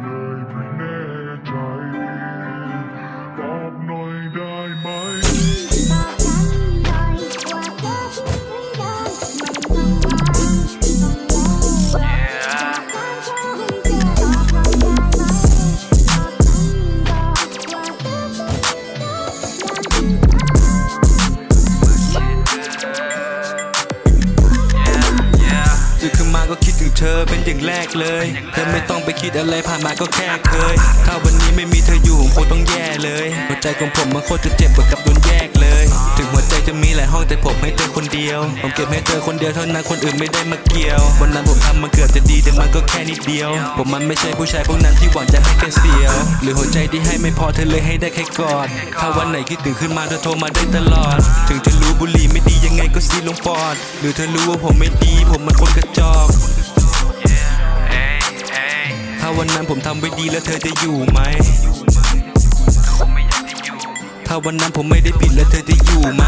night. ก็คิดถึงเธอเป็นอย่างแรกเลยเธอไม่ต้องไปคิดอะไรผ่านมาก็แค่เคย ถ้าวันนี้ไม่มีเธออยู่ผมคงต้องแย่เลย หัวใจของผมมันโคตรจะเจ็บเหมือนกับโดนแยกเลย ถึงหัว จจะมีหลายห้องแต่ผมให้เธอคนเดียว ผมเก็บให้เธอคนเดียวเท่านั้นคนอื่นไม่ได้มาเกี่ยว วันนั้นผมทำมันเกือบจะดีแต่มันก็แค่นิดเดียว ผมมันไม่ใช่ผู้ชายพวกนั้นที่หวังจะให้แค่เสียว หรือหัวใจที่ให้ไม่พอเธอเลยให้ได้แค่กอด ถ้าวันไหนคิดถึงขึ้นมาเธอโทรมาได้ตลอด ถึงจะรู้บุหรี่ไม่ดียังไงก็ซีดลงปอด หรือเธอรู้ว่าผมไม่ดี ผมมันคนกระจอกถ้าวันนั้นผมทำไว้ดีแล้วเธอจะอยู่ไหมถ้า วันนั้นผมไม่ได้ผิดแล้วเธอจะอยู่ไหม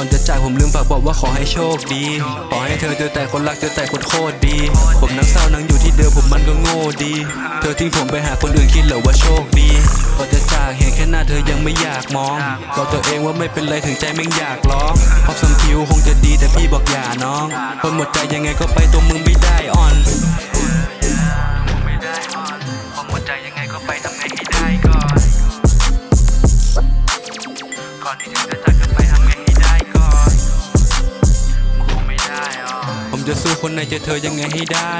ก่อนจะจากผมลืมฝากบอกว่าขอให้โชคดี ขอให้เธอเจอแต่คนรักเจอแต่คนโคตรดี ผมนั่งเศร้านั่งอยู่ที่เดิมผมมันก็โง่ดี เธอทิ้งผมไปหาคนอื่นคิดเหรอว่าโชคดีก่อนจะจากเห็นแค่หน้าเธอยังไม่อยากมองบอกตัวเองว่าไม่เป็นไรถึงใจไม่อยากร้องพราะสัมผิวคงจะดีแต่พี่บอกอย่าน้องคนหมดใจยังไงก็ไปตัวมึงไม่ได้อ่อนไม่ได้อ่อนหมดใจยังไงก็ไปทำไงให้ได้ก่อนก่อนที่เธอจะจากกันไปทำไงให้ ผมจะสู้คนไหนใจเธอยังไงให้ได้